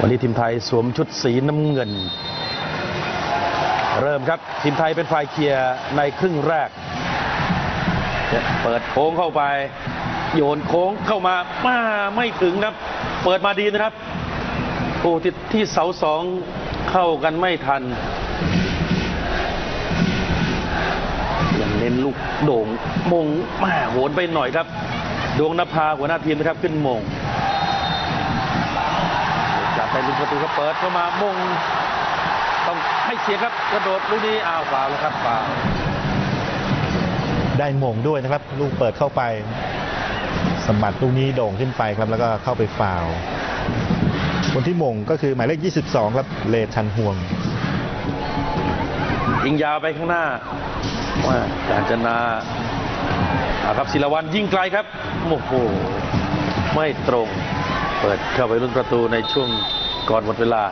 วันนี้ทีมไทยสวมชุดสีน้ำเงิน เริ่มครับทีมไทยเป็นฝ่ายเคลียร์ในครึ่งแรก เปิดโค้งเข้าไป โยนโค้งเข้ามามาไม่ถึงครับ เปิดมาดีนะครับโอ้ที่ที่เสาสองเข้ากันไม่ทันยังเน้นลูกโด่งมงมาโหนไปหน่อยครับ ดวงนภาหัวหน้าทีมนะครับขึ้นมง จับไปลุกประตูครับเปิดเข้ามามงต้องให้เสียครับกระโดดลูกนี้อ้าวฟาวแล้วครับฟาวได้หม่งด้วยนะครับ ลูกเปิดเข้าไปสมบัติลูกนี้โด่งขึ้นไปครับ แล้วก็เข้าไปฟาวล์คนที่หม่งก็คือหมายเลข 22 ครับเลชันห่วง ยิงยาวไปข้างหน้าว่าการจนาอาครับศิลวันยิงไกลครับโอ้โหไม่ตรง เปิดเข้าไปรุ่นประตูในช่วง ก่อนหมดเวลา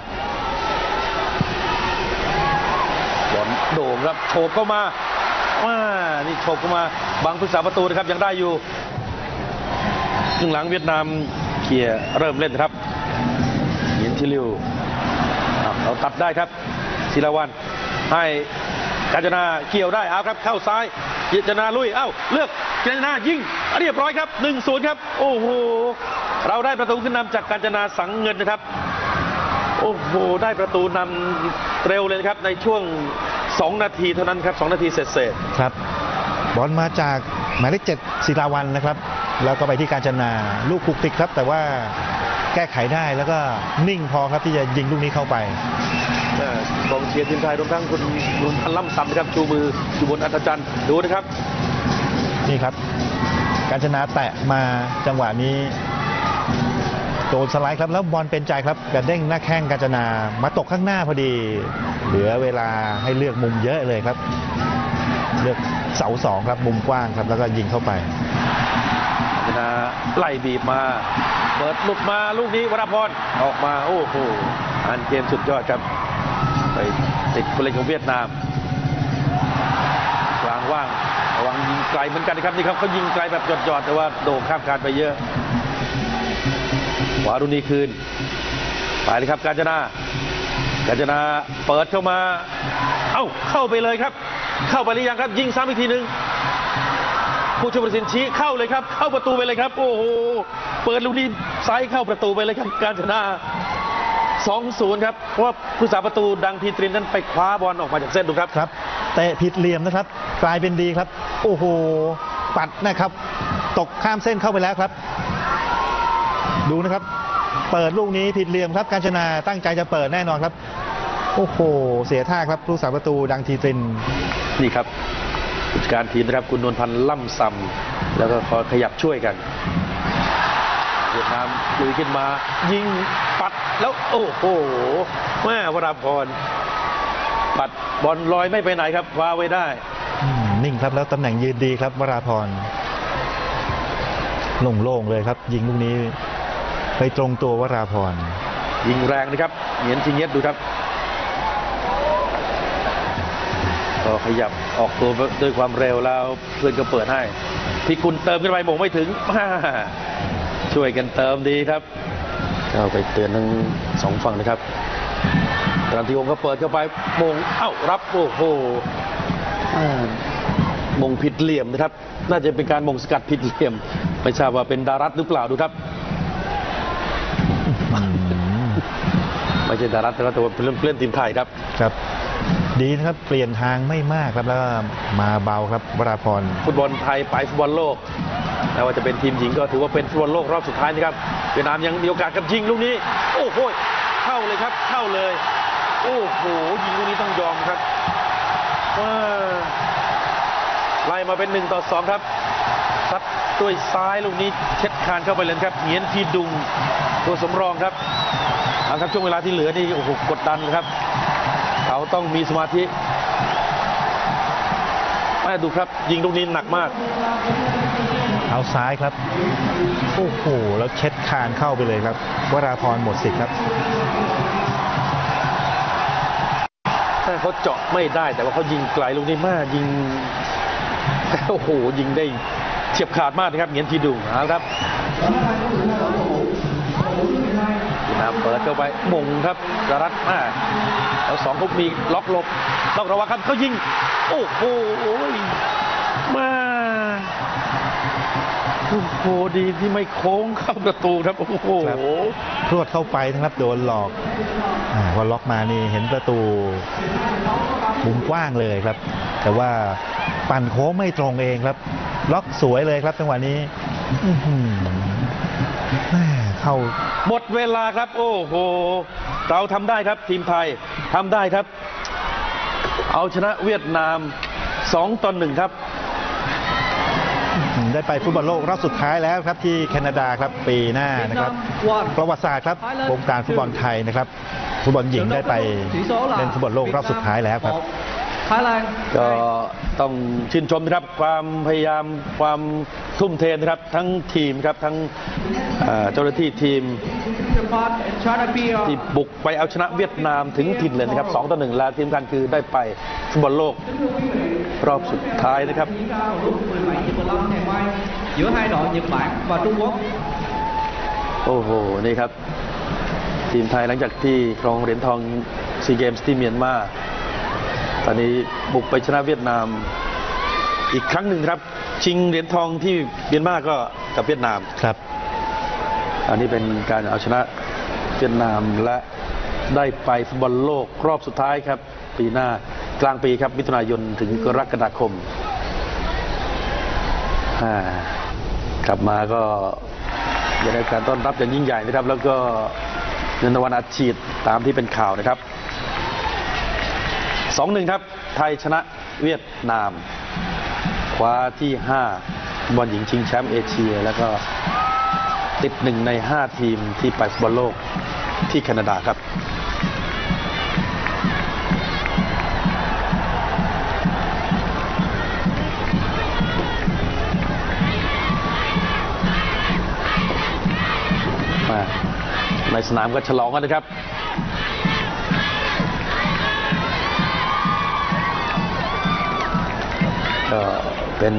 บอลโด่งครับโฉบเข้ามาว่านี่โฉบเข้ามาบังพุทธศาประตูนะครับยังได้อยู่ครึ่งหลังเวียดนามเคลียร์เริ่มเล่นครับเยินทิลิวเราตัดได้ครับศิลาวันให้กาญจนาเกี่ยวได้เอาครับเข้าซ้ายกาญจนาลุยเอ้าเลือกกาญจนายิงเรียบร้อยครับ1 0ครับ โอ้โห เราได้ประตูขึ้นนำจากกาญจนาสังเงินนะครับ โอ้โห ได้ประตูนำเร็วเลยนะครับในช่วง 2 นาทีเท่านั้นครับ 2 นาทีเสร็จครับ บอลมาจากหมายเลข7ศิลาวันนะครับ แล้วก็ไปที่การจนาลูกคุกติกครับ แต่ว่าแก้ไขได้แล้วก็นิ่งพอครับที่จะยิงลูกนี้เข้าไปๆเอ่อกองเชียร์ทีมไทยรวมทั้งคุณรุนพันล่ำซำนะครับชูมืออยู่บนอัศจรรย์ดูนะครับ นี่ครับ การจนาแตะมาจังหวะนี้ โดนสไลด์ครับแล้วบอลเป็นใจครับกระเด้งหน้าแข้งการจนามาตกข้างหน้าพอดี เหลือเวลาให้เลือกมุมเยอะเลยครับ เลือกเสาสองครับมุมกว้างครับแล้วก็ยิงเข้าไปชนะไล่บีบมา เปิดหลุดมาลูกนี้วรพรออกมาโอ้โหอ่านเกมสุดยอดครับ ไปติดคนเล่นของเวียดนามกลางว่างระวังยิงไกลเหมือนกันนะครับนี่ครับเขายิงไกลแบบหยอดๆแต่ว่าโด่งข้ามการไปเยอะ ขวารุนีคืน ไปเลยครับกาญจนากาญจนาเปิดเข้ามา เอ้าเข้าไปเลยครับ เข้าไปหรือยังครับ ยิงซ้ำอีกทีหนึ่งผู้ช่วยผู้ตัดสินชี้เข้าเลยครับ เข้าประตูไปเลยครับ โอ้โหเปิดลูกนี้ซ้ายเข้าประตูไปเลยครับ การชนะ2-0ครับเพราะว่าผู้สาประตูดังพีตรินนั้นไปคว้าบอลออกมาจากเส้นดูครับครับเตะผิดเหลี่ยมนะครับ กลายเป็นดีครับ โอ้โห ปัดนะครับ ตกข้ามเส้นเข้าไปแล้วครับ ดูนะครับ เปิดลูกนี้ผิดเหลี่ยมครับการชนาตั้งใจจะเปิดแน่นอนครับ โอ้โห เสียท่าครับผู้สาประตูดังทีตรินนี่ครับผู้จัดการทีมนะครับคุณนวลพันธ์ล่ำซำแล้วก็คอยขยับช่วยกันเวียดนามลุยขึ้นมา ยิงปัดแล้วโอ้โหแม่วราพรปัดบอลลอยไม่ไปไหนครับคว้าไว้ได้อืมนิ่งครับแล้วตำแหน่งยืนดีครับวราพรโล่งๆเลยครับ ยิงลูกนี้ ไปตรงตัววราพรยิงแรงนะครับเหงียนทิงเงียดดูครับ ก็ขยับออกตัวด้วยความเร็วแล้วเพื่อนก็เปิดให้ที่คุณเติมขึ้นไปหมงไม่ถึงมาช่วยกันเติมดีครับเข้าไปเตือนทั้งสองฝั่งนะครับตอนที่องค์ก็เปิดเข้าไปมงเอ้ารับโอ้โหอ่ามงผิดเหลี่ยมนะครับ น่าจะเป็นการมงสกัดผิดเหลี่ยมไม่ทราบว่าเป็นดารัตหรือเปล่าดูครับอืม ไม่ใช่ดารัตแต่ว่าตัวเป็นเพื่อนทีมไทยครับ ครับ ดีนะครับเปลี่ยนทางไม่มากครับแล้วก็มาเบาครับวราพรฟุตบอลไทยไปฟุตบอลโลกแม้ว่าจะเป็นทีมหญิงก็ถือว่าเป็นฟุตบอลโลกรอบสุดท้ายนะครับเวียดนามยังมีโอกาสกับยิงลูกนี้ โอ้โหเข้าเลยครับ เข้าเลย โอ้โหยิงลูกนี้ต้องยอมครับว้าไล่มาเป็นหนึ่งต่อสองครับซัด ด้วยซ้ายลูกนี้เช็ดคานเข้าไปเลยครับเหงียนทีดุงตัวสำรองครับเอาครับช่วงเวลาที่เหลือนี่โอ้โหกดดันครับ เขาต้องมีสมาธิแม่ดูครับ ยิงลูกนี้หนักมากเอาซ้ายครับโอ้โหแล้วเช็ดคานเข้าไปเลยครับวราพรหมดสิทธิ์ครับถ้าเขาเจาะไม่ได้แต่ว่าเขายิงไกลลูกนี้มากยิงโอ้โหยิงได้ เฉียบขาดมากนะครับเหงียนทีดุงเอาละครับนามเปิดเข้าไปมงครับจารัตมาแล้วสองเขามีล็อกหลบต้องระวังครับเขายิง โอ้โหมาโอ้โหดีที่ไม่โค้งเข้าประตูครับ โอ้โหพรวดเข้าไปนะครับโดนหลอกอาพอล็อกมานี่เห็นประตูมุมกว้างเลยครับ แต่ว่าปั่นโค้งไม่ตรงเองครับ ล็อกสวยเลยครับจังหวะนี้อื้อหือแม่เข้าหมดเวลาครับ โอ้โห เราทำได้ครับ ทีมไทยทำได้ครับ เอาชนะเวียดนาม 2ต่อ1ครับ ได้ไปฟุตบอลโลกรอบสุดท้ายแล้วครับที่แคนาดาครับปีหน้านะครับ ประวัติศาสตร์ครับวงการฟุตบอลไทยนะครับฟุตบอลหญิงได้ไปเล่นฟุตบอลโลกรอบสุดท้ายแล้วครับ Thái Lan ก็ต้องชื่นชมนะครับความพยายามความทุ่มเทนะครับทั้งทีมครับทั้งเอ่อเจ้าหน้าที่ทีม Japan and China Beer ที่บุกไปเอาชนะเวียดนามถึงถิ่นเลยนะครับ2ต่อ1แล้วทีมกันคือได้ไปฟุตบอลโลกรอบสุดท้ายนะครับ diễn ra vào lúc 17 giờ 15 ngày mai giữa hai đội Nhật Bản và Trung Quốc. โอ้โหนี่ครับ ทีมไทยหลังจากที่ครองเหรียญทองซีเกมส์ที่เมียนมา ตอนนี้บุกไปชนะเวียดนามอีกครั้งหนึ่งครับ ชิงเหรียญทองที่เมียนมาก็กับเวียดนามครับ อันนี้เป็นการเอาชนะเวียดนามและได้ไปฟุตบอลโลกรอบสุดท้ายครับ ปีหน้ากลางปีครับมิถุนายนถึงกรกฎาคมอ่ากลับมาก็จะได้การต้อนรับอย่างยิ่งใหญ่นะครับ แล้วก็เงินรางวัลอัดฉีดตามที่เป็นข่าวนะครับ สองหนึ่งครับ ไทยชนะเวียดนาม คว้าที่ 5 บอลหญิงชิงแชมป์เอเชีย แล้วก็ติดหนึ่งใน 5 ทีมที่ไปฟุตบอลโลกที่แคนาดาครับในสนามก็ฉลองกันนะครับ ก็เป็น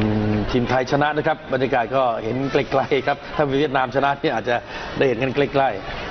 ทีมไทยชนะนะครับ บรรยากาศก็เห็นไกลๆครับ ถ้าเวียดนามชนะเนี่ยอาจจะได้เห็นกันใกล้ๆ